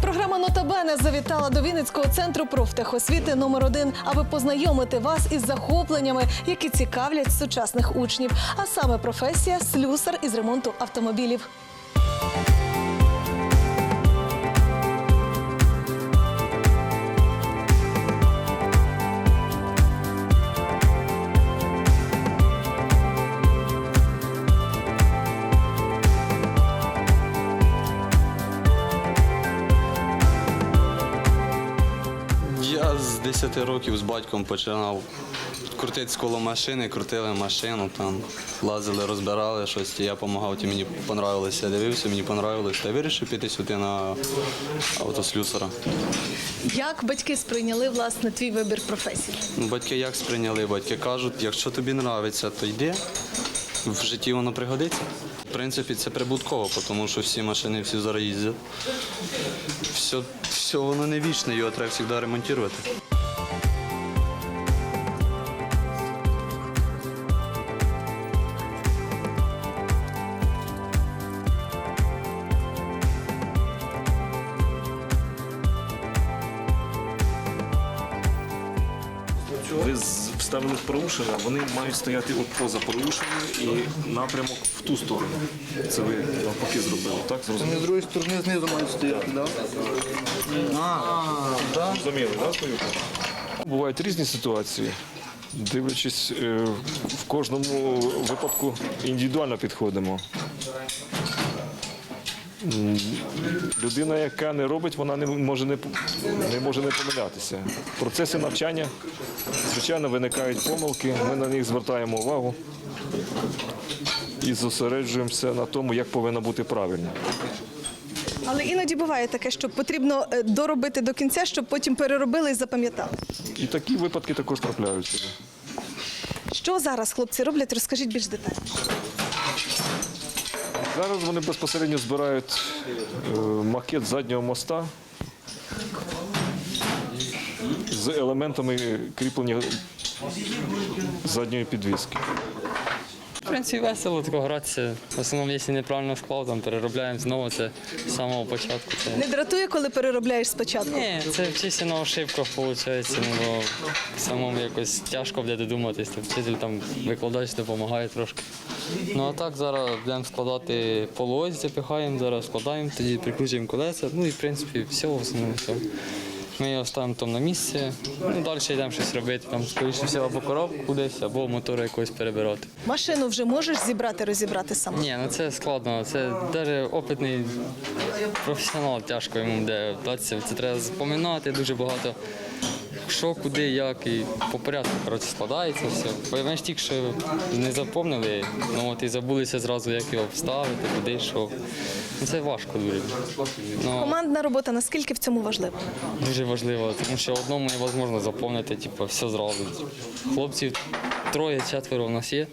Програма Нотабене завітала до Вінницького центру профтехосвіти номер 1 аби познайомити вас із захопленнями, які цікавлять сучасних учнів, а саме професія слюсар із ремонту автомобілів. 10 років з батьком починав крутити з коло машини, крутили машину, там лазили, розбирали щось. Я допомагав, і мені понравилося. Я дивився, мені понравилося. Я вирішив піти сюди на автослюсара. Як батьки сприйняли власне твій вибір професії? Ну, Батьки як сприйняли? Батьки кажуть, якщо тобі подобається, то йди. В житті воно пригодиться. В принципі, це прибутково, тому що всі машини всі зараз їздять. Все, все воно не вічне, його треба завжди ремонтувати. Порушення, вони мають стояти от поза порушенням і напрямок в ту сторону. Це ви навпаки зробили, так? Зрозуміло? Вони з другої сторони знизу мають стояти, так? Зрозуміли, так, свою? Бувають різні ситуації. Дивлячись, е, в кожному випадку індивідуально підходимо. Людина, яка не робить, вона не може не, не може не помилятися. В процесі навчання, звичайно, виникають помилки, ми на них звертаємо увагу і зосереджуємося на тому, як повинно бути правильно. Але іноді буває таке, що потрібно е, доробити до кінця, щоб потім переробили і запам'ятали. І такі випадки також трапляються. Що зараз хлопці роблять? Розкажіть більш детально. Зараз вони безпосередньо збирають е, макет заднього моста з елементами кріплення задньої підвіски. В принципі, весело тако гратися. В основному, якщо неправильно склав, там переробляємо знову це з самого початку. Це... Не дратує, коли переробляєш спочатку. Ні, це вчишся на ошибках, виходить, ну, бо самому якось тяжко буде додуматись. Вчитель там викладач допомагає трошки. Ну а так зараз будемо складати полуось, запихаємо, зараз складаємо, тоді прикручуємо колеса. Ну і в принципі все в основному все. Ми його ставимо там на місце, ну далі йдемо щось робити, там скоріше все, або коробку кудись, або мотор якось перебирати. Машину вже можеш зібрати, розібрати сам. Ні, ну це складно. Це навіть опитний професіонал тяжко йому буде вдатися. Це треба запам'ятати дуже багато. Що, куди, як і по порядку коротше, складається все. Поймеш тільки, що не запомнили, ну от і забулися зразу, як його вставити, куди, що. Ну, це важко дуже. Ну, Командна робота наскільки в цьому важлива? дуже важливо, тому що одному невозможно запомнити, типу, все зразу. Хлопців троє, четверо у нас є,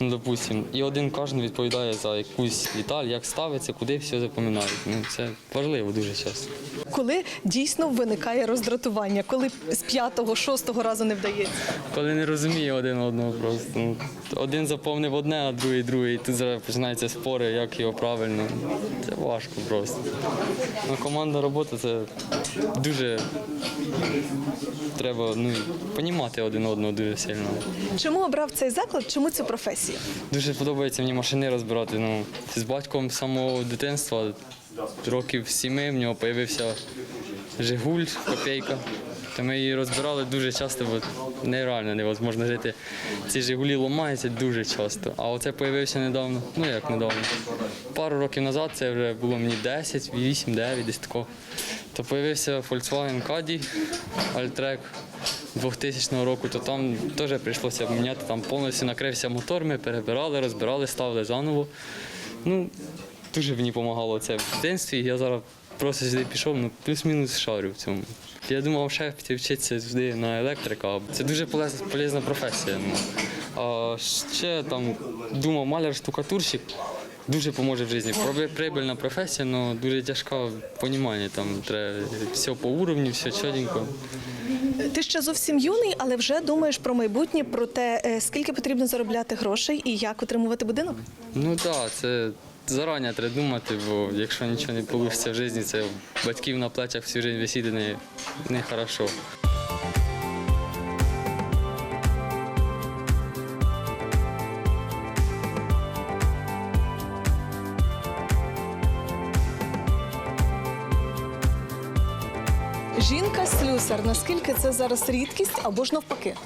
ну, допустим, і один кожен відповідає за якусь деталь, як ставиться, куди все запам'ятають. Ну, це важливо дуже часто. Коли дійсно виникає роздратування, коли з п'ятого, шостого разу не вдається. Коли не розуміє один одного просто. Ну, один заповнив одне, а другий другий. І тут зараз починаються спори, як його правильно. Це важко просто. Ну, командна робота це дуже треба ну, розуміти один одного дуже сильно. Чому обрав цей заклад? Чому цю професію? Дуже подобається мені машини розбирати. Ну, з батьком самого дитинства, років сіми, в нього з'явився Жигуль, копійка. То ми її розбирали дуже часто, бо нереально невозможно жити. Ці Жигулі ламаються дуже часто. А оце з'явився недавно. Ну як недавно. Пару років назад, це вже було мені 10, 8, 9, десь тако. То з'явився Volkswagen Caddy Alltrack 2000 року, то там теж прийшлося міняти, там повністю накрився мотор, ми перебирали, розбирали, ставили заново. Ну, дуже мені допомагало це в дитинстві. Я зараз просто сюди пішов, ну плюс-мінус шарю в цьому. Я думав, ще піти вчитися сюди на електрика. Це дуже полезна, полезна професія. Ну. А ще там думав, маляр-штукатурщик дуже поможе в житті. Прибильна професія, але дуже тяжка в поніманні. Там треба все по уровню, все чітко. Ти ще зовсім юний, але вже думаєш про майбутнє, про те, е, скільки потрібно заробляти грошей і як отримувати будинок. Ну так, це зарані треба думати, бо якщо нічого не вийде в житті, це батьків на плечах всю життя висіти не, не хорошо. Наскільки це зараз рідкість або ж навпаки?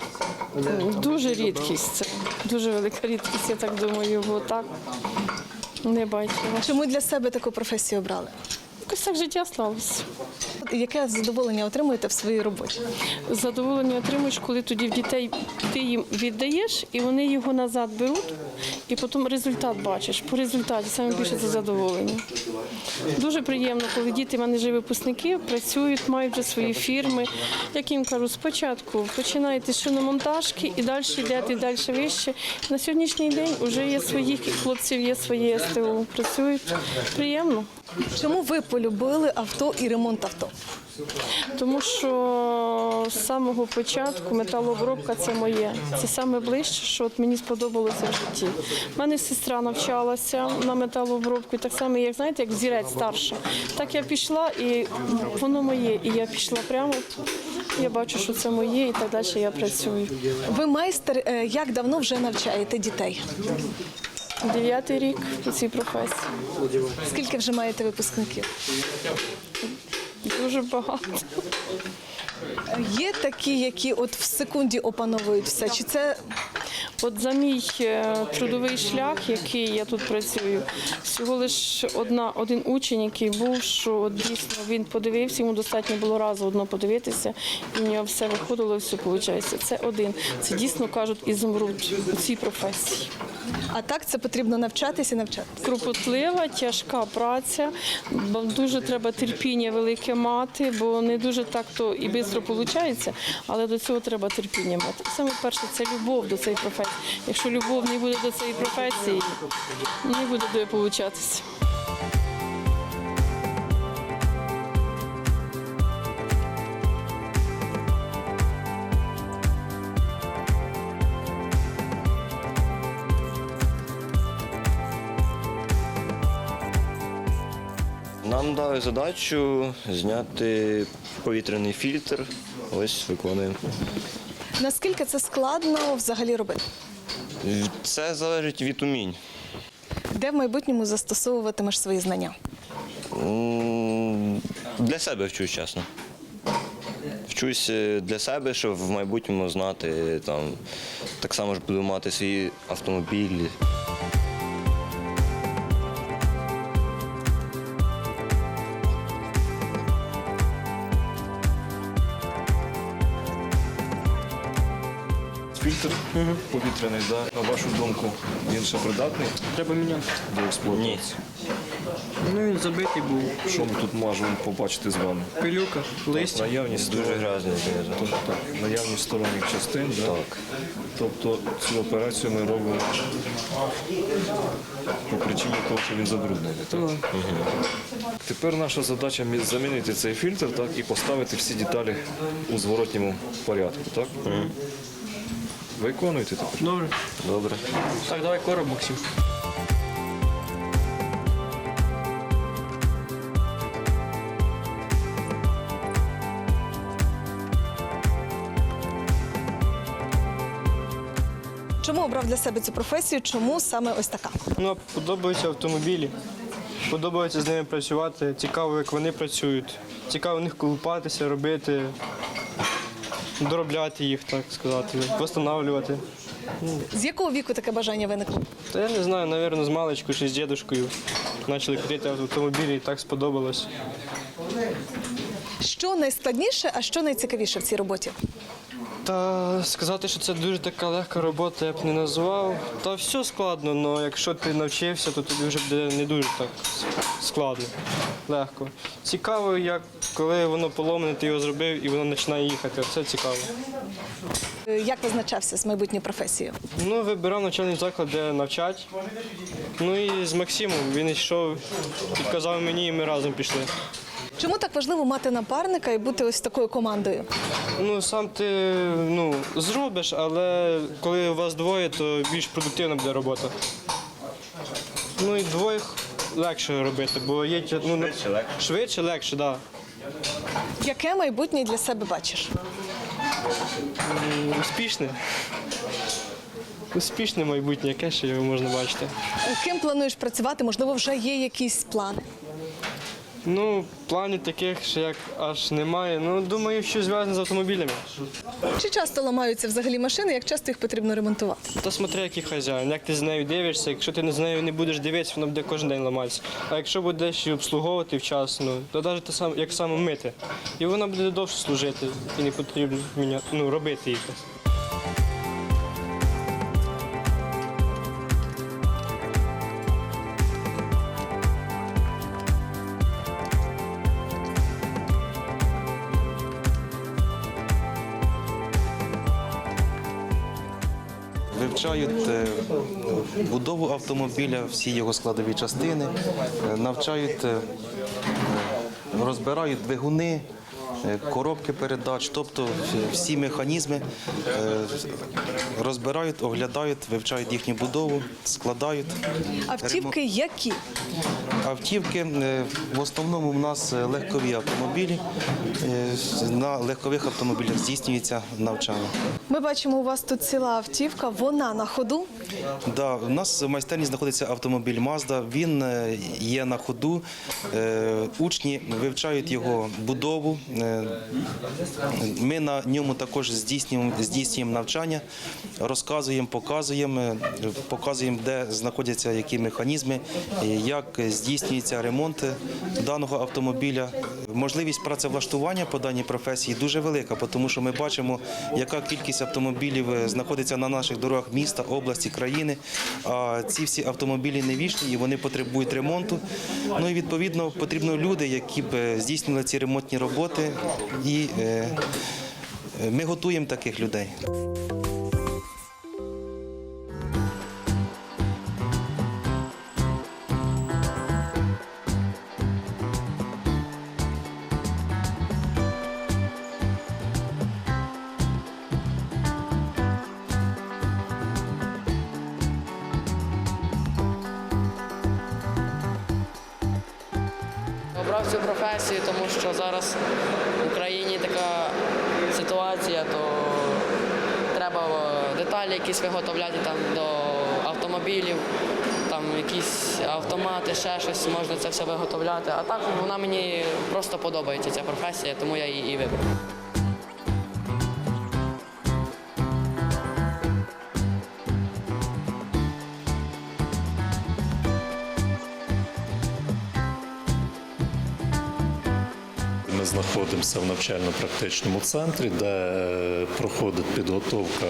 Дуже рідкість. Дуже велика рідкість, я так думаю, бо так не бачила. Чому для себе таку професію обрали? Якось так життя сталося. Яке задоволення отримуєте в своїй роботі? Задоволення отримуєш, коли тоді в дітей ти їм віддаєш, і вони його назад беруть, і потім результат бачиш. По результаті саме більше це задоволення. Дуже приємно, коли діти в мене вже випускники працюють, мають вже свої фірми. Як їм кажу, спочатку починаєте з шиномонтажки і далі йдете, і далі вище. На сьогоднішній день вже є своїх хлопців, є своє СТО. Працюють приємно. Чому ви полюбили авто і ремонт авто? Тому що з самого початку металообробка це моє. Це саме ближче, що от мені сподобалося в житті. У мене сестра навчалася на металообробку, і так само, як знаєте, як зірець старша. Так я пішла, і воно моє. І я пішла прямо. Я бачу, що це моє, і так далі я працюю. Ви майстер, е, як давно вже навчаєте дітей? Дев'ятий рік у цій професії. Скільки вже маєте випускників? Дуже багато. Є такі, які от в секунді опановують все? Чи це От за мій е, трудовий шлях, який я тут працюю, всього лише одна один учень, який був, що дійсно він подивився, йому достатньо було разу одно подивитися, і в нього все виходило, все виходить. Це один. Це дійсно кажуть ізумруд у цій професії. а так це потрібно навчатися і навчати? Кропотлива, тяжка праця, бо дуже треба терпіння велике мати, бо не дуже так то і швидко виходить, але до цього треба терпіння мати. Саме перше це любов до цієї професії. Якщо любов не буде до цієї професії, не буде до получатися. Нам дали задачу зняти повітряний фільтр. Ось виконуємо. Наскільки це складно взагалі робити? Це залежить від умінь. Де в майбутньому застосовуватимеш свої знання? Для себе вчусь, чесно. Вчусь е, для себе, щоб в майбутньому знати там. Так само ж буду мати свій автомобіль. Повітряний, да? на вашу думку, він ще придатний Треба міняти. до експлуатації. Ну він забитий був. Що ми тут можемо побачити з вами? Пилюка, листя. Наявність Дуже сторонніх- грязний. Тобто наявність сторонніх частин, да? Так. тобто цю операцію ми робимо по причині того, що він забруднений. Так? Тепер наша задача мі- замінити цей фільтр так, і поставити всі деталі у зворотньому порядку. Так? Виконуйте тепер. Добре. Добре. Так, давай короб, Максим. Чому обрав для себе цю професію? Чому саме ось така? Ну, подобаються автомобілі. Подобається з ними працювати. Цікаво, як вони працюють. Цікаво в них колупатися, робити, доробляти їх, так сказати, встановлювати. З якого віку таке бажання виникло? Та я не знаю, напевно, з маличкою чи з дідушкою почали крити автомобілі і так сподобалось. Що найскладніше, а що найцікавіше в цій роботі? Та сказати, що це дуже така легка робота, я б не назвав. Та все складно, але якщо ти навчився, то тобі вже буде не дуже так складно, легко. Цікаво, як коли воно поломане, ти його зробив і воно починає їхати. Це цікаво. Як визначався з майбутньою професією? Ну, вибирав навчальний заклад, де навчать. Ну і з Максимом він йшов, підказав мені, і ми разом пішли. Чому так важливо мати напарника і бути ось такою командою? Ну, сам ти ну, зробиш, але коли у вас двоє, то більш продуктивна буде робота. Ну і двоє легше робити, бо є ну, Швидше, легше. Швидше, легше, так. Да. Яке майбутнє для себе бачиш? Успішне. Успішне майбутнє, яке ще його можна бачити. Ким плануєш працювати? Можливо, вже є якісь плани? Ну, планів таких ще як аж немає. Ну, думаю, що зв'язане з автомобілями. Чи часто ламаються взагалі машини? Як часто їх потрібно ремонтувати? То смотри, який хазяїн. Як ти з нею дивишся, якщо ти з нею не будеш дивитися, вона буде кожен день ламатися. А якщо будеш її обслуговувати вчасно, то навіть те саме, як саме мити. І вона буде довше служити і не потрібно міняти, ну, робити їх. Будову автомобіля, всі його складові частини, е, навчають, е, е, розбирають двигуни, коробки передач, тобто всі механізми розбирають, оглядають, вивчають їхню будову, складають. Автівки які? Автівки е, в основному в нас е, легкові автомобілі. Е, На легкових автомобілях здійснюється навчання. Ми бачимо, у вас тут ціла автівка, вона на ходу. Да, у нас в майстерні знаходиться автомобіль Mazda. Він є на ходу. Учні вивчають його будову. Ми на ньому також здійснюємо, здійснюємо навчання, розказуємо, показуємо, показуємо, де знаходяться які механізми, як здійснюється ремонт даного автомобіля. Можливість працевлаштування по даній професії дуже велика, тому що ми бачимо, яка кількість автомобілів е, знаходиться на наших дорогах міста, області, країни. А ці всі автомобілі не вічні і вони потребують ремонту. Ну і відповідно потрібно люди, які б е, здійснили ці ремонтні роботи. І е, ми готуємо таких людей. Обрав цю професію, тому що зараз в Україні така ситуація, то треба е, деталі якісь виготовляти там до автомобілів, там якісь автомати, ще щось, можна це все виготовляти. А так вона мені просто подобається ця професія, тому я її і вибрав. Знаходимося в навчально-практичному центрі, де е, проходить підготовка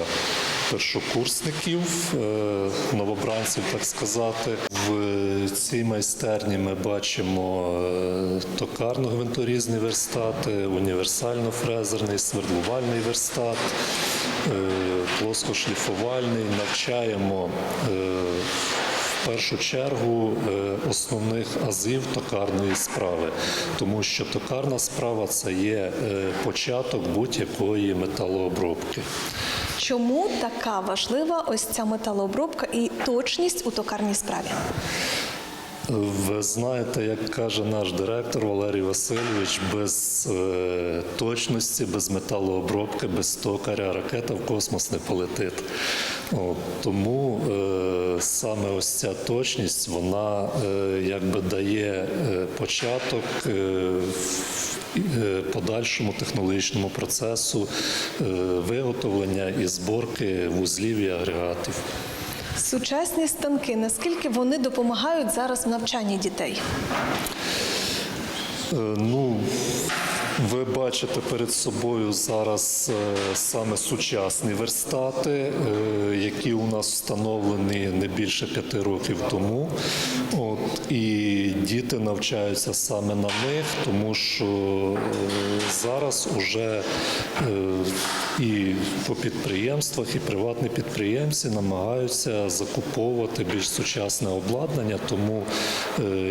першокурсників, е, новобранців, так сказати. В цій майстерні ми бачимо е, токарно-гвинторізні верстати, універсально-фрезерний, свердлувальний верстат, плоскошліфувальний. Навчаємо в першу чергу е, основних азів токарної справи, тому що токарна справа це є е, початок будь-якої металообробки. Чому така важлива ось ця металообробка і точність у токарній справі? Ви знаєте, як каже наш директор Валерій Васильович, без е, точності, без металообробки, без токаря ракета в космос не полетить. От, тому е, саме ось ця точність, вона е, якби дає е, початок. Е, е, подальшому технологічному процесу е, виготовлення і зборки вузлів і агрегатів. Сучасні станки, наскільки вони допомагають зараз в навчанні дітей? Е, Ну, ви бачите перед собою зараз е, саме сучасні верстати, е, які у нас встановлені не більше п'яти років тому. От, і діти навчаються саме на них, тому що е, зараз уже і по підприємствах, і приватні підприємці намагаються закуповувати більш сучасне обладнання, тому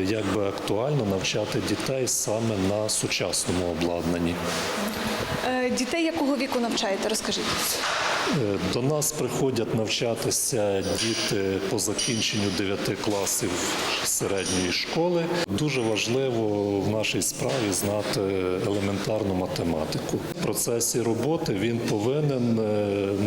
якби актуально навчати дітей саме на сучасному обладнанні. Е, Дітей якого віку навчаєте? Розкажіть. До нас приходять навчатися діти по закінченню 9 класів середньої школи. Дуже важливо в нашій справі знати елементарну математику. В процесі роботи він повинен е,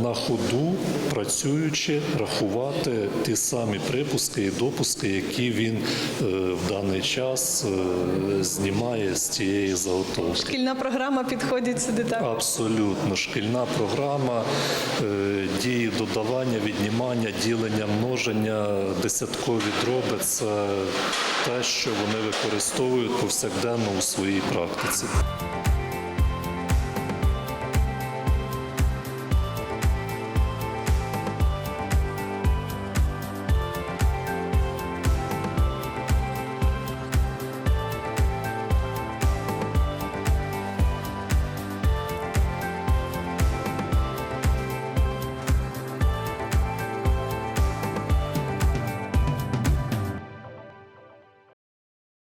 на ходу, працюючи, рахувати ті самі припуски і допуски, які він е, в даний час е, знімає з цієї заготовки. Шкільна програма підходить сюди так. Абсолютно. Шкільна програма дії додавання, віднімання, ділення, множення, десяткові дроби це те, що вони використовують повсякденно у своїй практиці.